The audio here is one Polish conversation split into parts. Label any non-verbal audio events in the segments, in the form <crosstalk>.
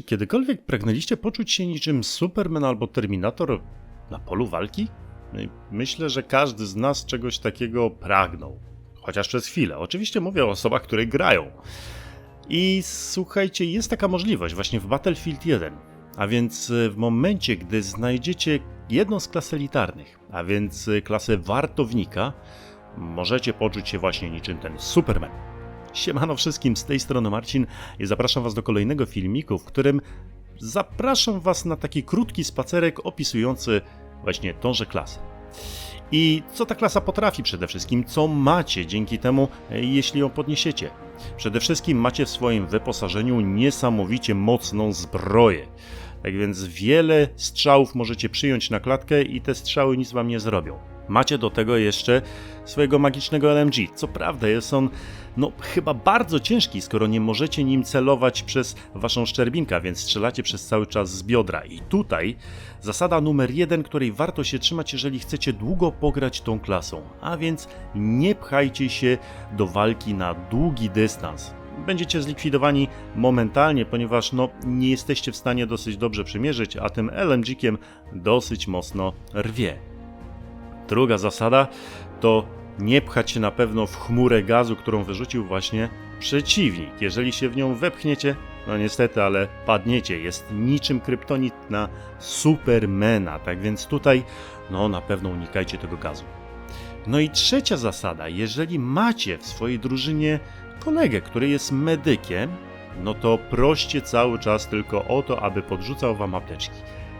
Czy kiedykolwiek pragnęliście poczuć się niczym Superman albo Terminator na polu walki? No Myślę, że każdy z nas czegoś takiego pragnął. Chociaż przez chwilę. Oczywiście mówię o osobach, które grają. I słuchajcie, jest taka możliwość właśnie w Battlefield 1. A więc y, w momencie, gdy znajdziecie jedną z klas elitarnych, a więc y, klasę wartownika, możecie poczuć się właśnie niczym ten Superman. Siemano wszystkim, z tej strony Marcin i zapraszam Was do kolejnego filmiku, w którym zapraszam Was na taki krótki spacerek opisujący właśnie tąże klasę. I co ta klasa potrafi przede wszystkim, co macie dzięki temu, jeśli ją podniesiecie. Przede wszystkim macie w swoim wyposażeniu niesamowicie mocną zbroję. Tak więc wiele strzałów możecie przyjąć na klatkę i te strzały nic wam nie zrobią. Macie do tego jeszcze swojego magicznego LMG. Co prawda jest on no chyba bardzo ciężki, skoro nie możecie nim celować przez waszą szczerbinkę, więc strzelacie przez cały czas z biodra. I tutaj zasada numer jeden, której warto się trzymać, jeżeli chcecie długo pograć tą klasą. A więc nie pchajcie się do walki na długi dystans. Będziecie zlikwidowani momentalnie, ponieważ no, nie jesteście w stanie dosyć dobrze przymierzyć, a tym LMG-kiem dosyć mocno rwie. Druga zasada to nie pchać się na pewno w chmurę gazu, którą wyrzucił właśnie przeciwnik. Jeżeli się w nią wepchniecie, no niestety, ale padniecie. Jest niczym kryptonit na Supermana, tak więc tutaj no na pewno unikajcie tego gazu. No i trzecia zasada, jeżeli macie w swojej drużynie kolegę, który jest medykiem, no to proście cały czas tylko o to, aby podrzucał wam apteczki.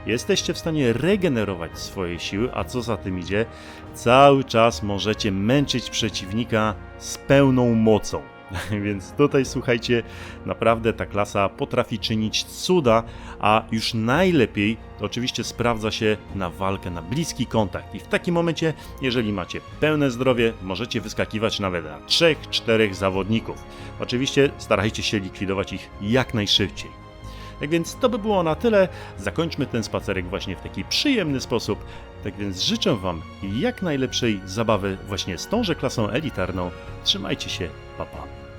Jesteście w stanie regenerować swoje siły, a co za tym idzie, cały czas możecie męczyć przeciwnika z pełną mocą. <laughs> Więc tutaj słuchajcie, naprawdę ta klasa potrafi czynić cuda, a już najlepiej to oczywiście sprawdza się na walkę na bliski kontakt. I w takim momencie, jeżeli macie pełne zdrowie, możecie wyskakiwać nawet na 3-4 zawodników. Oczywiście starajcie się likwidować ich jak najszybciej. Tak więc to by było na tyle. Zakończmy ten spacerek właśnie w taki przyjemny sposób. Tak więc życzę Wam jak najlepszej zabawy właśnie z tąże klasą elitarną. Trzymajcie się, papa. Pa.